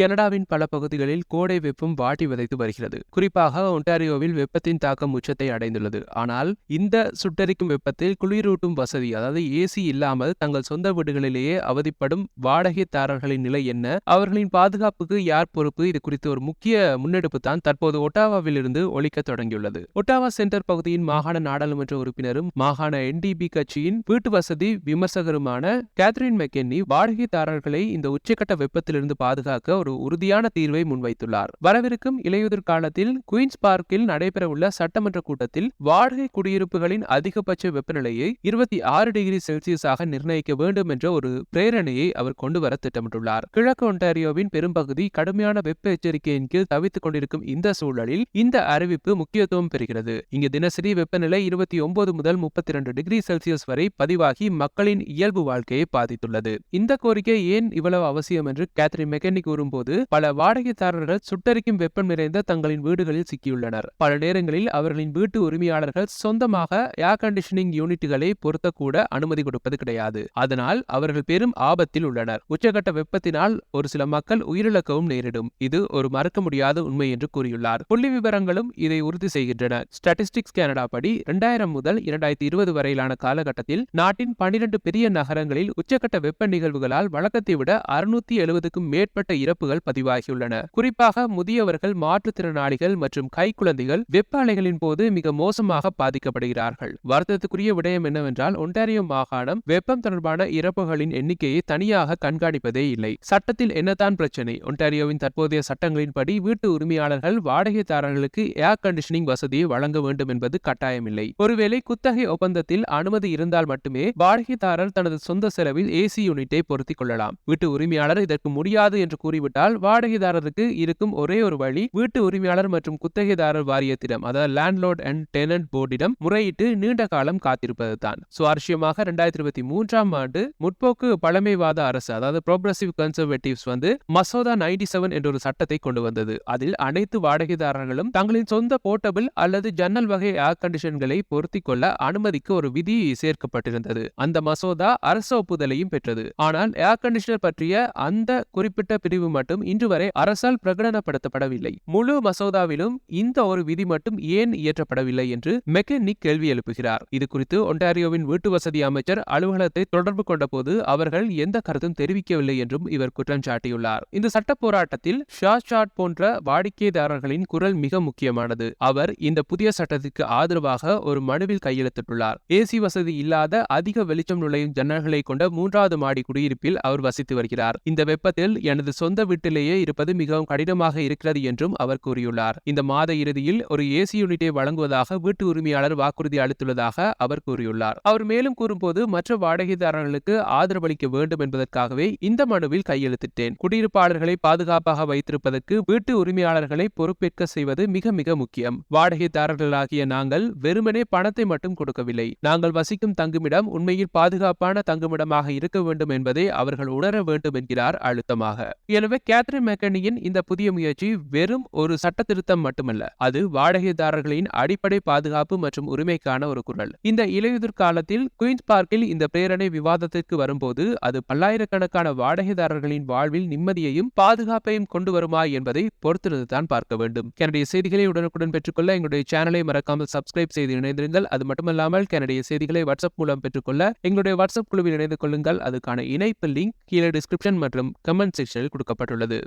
கனடாவின் பல பகுதிகளில் கோடை வெப்பம் வாட்டி விதைத்து வருகிறது. குறிப்பாக ஒன்டாரியோவில் வெப்பத்தின் தாக்கம் உச்சத்தை அடைந்துள்ளது. ஆனால் இந்த சுட்டரிக்கும் வெப்பத்தில் குளிரூட்டும் வசதி அதாவது ஏசி இல்லாமல் தங்கள் சொந்த வீடுகளிலேயே அவதிப்படும் வாடகைதாரர்களின் நிலை என்ன? அவர்களின் பாதுகாப்புக்கு யார் பொறுப்பு? இது குறித்து ஒரு முக்கிய முன்னெடுப்பு தான் தற்போது ஒட்டாவாவில் இருந்து ஒழிக்க தொடங்கியுள்ளது. ஒட்டாவா சென்டர் பகுதியின் மாகாண நாடாளுமன்ற உறுப்பினரும் மாகாண என்டிபி கட்சியின் வீட்டு வசதி விமர்சகருமான கேத்ரின் மெக்கென்னி வாடகைதாரர்களை இந்த உச்சக்கட்ட வெப்பத்திலிருந்து பாதுகாக்க ஒரு உறுதியான தீர்வை முன்வைத்துள்ளார். வரவிருக்கும் இலையுதிர் காலத்தில் குயின்ஸ் பார்க்கில் நடைபெறவுள்ள சட்டமன்ற கூட்டத்தில் வாடகை குடியிருப்புகளின் அதிகபட்ச வெப்பநிலையை இருபத்தி ஆறு டிகிரி செல்சியஸாக நிர்ணயிக்க வேண்டும் என்ற ஒரு பிரேரணையை அவர் கொண்டுவர திட்டமிட்டுள்ளார். கிழக்கு ஒன்டாரியோவின் பெரும்பகுதி கடுமையான வெப்ப எச்சரிக்கையின் கீழ் தவித்துக் கொண்டிருக்கும் இந்த சூழலில் இந்த அறிவிப்பு முக்கியத்துவம் பெறுகிறது. இங்கு தினசரி வெப்பநிலை இருபத்தி ஒன்பது முதல் முப்பத்தி இரண்டு டிகிரி செல்சியஸ் வரை பதிவாகி மக்களின் இயல்பு வாழ்க்கையை பாதித்துள்ளது. இந்த கோரிக்கை ஏன் இவ்வளவு அவசியம் என்று கேத்ரின் கூறும் போது பல வாடகைதாரர்கள் சுட்டரிக்கும் வெப்பம் நிறைந்த தங்களின் வீடுகளில் சிக்கியுள்ளனர். பல நேரங்களில் அவர்களின் வீட்டு உரிமையாளர்கள் சொந்தமாக ஏர் கண்டிஷனிங் யூனிட்டுகளை பொருத்தக்கூட அனுமதி கொடுப்பது கிடையாது. அதனால் அவர்கள் பெரும் ஆபத்தில் உள்ளனர். உச்சகட்ட வெப்பத்தினால் ஒரு சில மக்கள் உயிரிழக்கவும் நேரிடும். இது ஒரு மறக்க முடியாத உண்மை என்று கூறியுள்ளார். புள்ளி விவரங்களும் இதை உறுதி செய்கின்றன. ஸ்டாட்டிஸ்டிக்ஸ் கனடா படி இரண்டாயிரம் முதல் இரண்டாயிரத்தி இருபது வரையிலான காலகட்டத்தில் நாட்டின் பனிரெண்டு பெரிய நகரங்களில் உச்சகட்ட வெப்ப நிகழ்வுகளால் வழக்கத்தை விட அறுநூத்தி எழுபதுக்கும் மேற்பட்ட இறப்பு இறப்புகள் பதிவாகியுள்ளன. குறிப்பாக முதியவர்கள் மாற்றுத்திறனாளிகள் மற்றும் கைக்குழந்தைகள் வெப்ப அலைகளின் போது மிக மோசமாக பாதிக்கப்படுகிறார்கள். வருத்தத்துக்குரிய விடயம் என்னவென்றால் ஒன்டாரியோ மாகாணம் வெப்பம் தொடர்பான இறப்புகளின் எண்ணிக்கையை தனியாக கண்காணிப்பதே இல்லை. சட்டத்தில் என்னதான் பிரச்சனை? ஒன்டாரியோவின் தற்போதைய சட்டங்களின்படி வீட்டு உரிமையாளர்கள் வாடகைதாரர்களுக்கு ஏர் கண்டிஷனிங் வசதியை வழங்க வேண்டும் என்பது கட்டாயமில்லை. ஒருவேளை குத்தகை ஒப்பந்தத்தில் அனுமதி இருந்தால் மட்டுமே வாடகைதாரர் தனது சொந்த செலவில் ஏசி யூனிட்டை பொருத்திக் கொள்ளலாம். வீட்டு உரிமையாளர் இதற்கு முடியாது என்று கூறிவிட்டு கூறிவிட்டால் வாடகைதாரருக்கு இருக்கும் ஒரே ஒரு வழி வீட்டு உரிமையாளர் மற்றும் குத்தகைதாரர் வாரியத்திடம் அதாவது லேண்ட்லோர்ட் அண்ட் டெனன்ட் போர்டிடம் முறையிட்டு நீண்ட காலம் காத்திருப்பது தான் சுவாரஸ்யமாக இரண்டாயிரத்தி இருபத்தி மூன்றாம் ஆண்டு முற்போக்கு பழமைவாத அரசு அதாவது ப்ரோக்ரசிவ் கன்சர்வேட்டிவ்ஸ் வந்து மசோதா நைன்டி செவன் என்ற ஒரு சட்டத்தை கொண்டு வந்தது. அதில் அனைத்து வாடகைதாரர்களும் தங்களின் சொந்த போர்ட்டபிள் அல்லது ஜன்னல் வகை ஏர் கண்டிஷன்களை பொருத்தி கொள்ள அனுமதிக்கு ஒரு விதி சேர்க்கப்பட்டிருந்தது. அந்த மசோதா அரசு ஒப்புதலையும் பெற்றது. ஆனால் ஏர் கண்டிஷனர் பற்றிய அந்த குறிப்பிட்ட பிரிவு மட்டும் இன்று வரை அரசால் பிரகடனப்படுத்தப்படவில்லை. முழு மசோதாவிலும் இந்த ஒரு விதி மட்டும் ஏன் இயற்றப்படவில்லை என்று மெக்கனிக் கேள்வி எழுப்புகிறார். இது குறித்து ஒன்டாரியோவின் வீட்டு வசதி அமைச்சர் அலுவலகத்தை தொடர்பு கொண்டபோது அவர்கள் எந்த கருத்தும் தெரிவிக்கவில்லை என்றும் இவர் குற்றம் சாட்டியுள்ளார். இந்த சட்ட போராட்டத்தில் ஷாட் போன்ற வாடிக்கைதாரர்களின் குரல் மிக முக்கியமானது. அவர் இந்த புதிய சட்டத்திற்கு ஆதரவாக ஒரு மனுவில் கையெழுத்திட்டுள்ளார். ஏசி வசதி இல்லாத அதிக வெளிச்சம் நுழையும் ஜன்னல்களை கொண்ட மூன்றாவது மாடி குடியிருப்பில் அவர் வசித்து வருகிறார். இந்த வெப்பத்தில் எனது சொந்த வீட்டிலேயே இருப்பது மிகவும் கடினமாக இருக்கிறது என்றும் அவர் கூறியுள்ளார். இந்த மாத இறுதியில் ஒரு ஏசி யூனிட்டை வழங்குவதாக வீட்டு உரிமையாளர் வாக்குறுதி அளித்துள்ளதாக அவர் கூறியுள்ளார். அவர் மேலும் கூறும்போது மற்ற வாடகைதாரர்களுக்கு ஆதரவளிக்க வேண்டும் என்பதற்காகவே இந்த மனுவில் கையெழுத்திட்டேன். குடியிருப்பாளர்களை பாதுகாப்பாக வைத்திருப்பதற்கு வீட்டு உரிமையாளர்களை பொறுப்பேற்க செய்வது மிக மிக முக்கியம். வாடகைதாரர்களாகிய நாங்கள் வெறுமனே பணத்தை மட்டும் கொடுக்கவில்லை. நாங்கள் வசிக்கும் தங்குமிடம் உண்மையில் பாதுகாப்பான தங்குமிடமாக இருக்க வேண்டும் என்பதை அவர்கள் உணர வேண்டும் என்கிறார் அழுத்தமாக. எனவே கேத்ரின் மெக்கனியின் இந்த புதிய முயற்சி வெறும் ஒரு சட்ட திருத்தம் மட்டுமல்ல அது வாடகைதாரர்களின் அடிப்படை பாதுகாப்பு மற்றும் உரிமைக்கான ஒரு குரல். இந்த இலையுதிர் காலத்தில் குயின்ஸ் பார்க்கில் இந்த பிரேரணை விவாதத்திற்கு வரும்போது அது பல்லாயிரக்கணக்கான வாடகைதாரர்களின் வாழ்வில் நிம்மதியையும் பாதுகாப்பையும் கொண்டு வருமா என்பதை பொறுத்திருந்துதான் பார்க்க வேண்டும். கனடிய செய்திகளை உடனுக்குடன் பெற்றுக்கொள்ள எங்களுடைய சேனலை மறக்காமல் சப்ஸ்கிரைப் செய்து இணைந்திருங்கள். அது மட்டுமல்லாமல் கனடிய செய்திகளை வாட்ஸ்அப் மூலம் பெற்றுக்கொள்ள எங்களுடைய வாட்ஸ்அப் குழுவில் இணைந்து கொள்ளுங்கள். அதுக்கான இணைப்பு லிங்க் கீழே டிஸ்கிரிப்ஷன் மற்றும் கமெண்ட் செக்ஷனில் கொடுக்கப்படும் கொடுக்கப்பட்டுள்ளது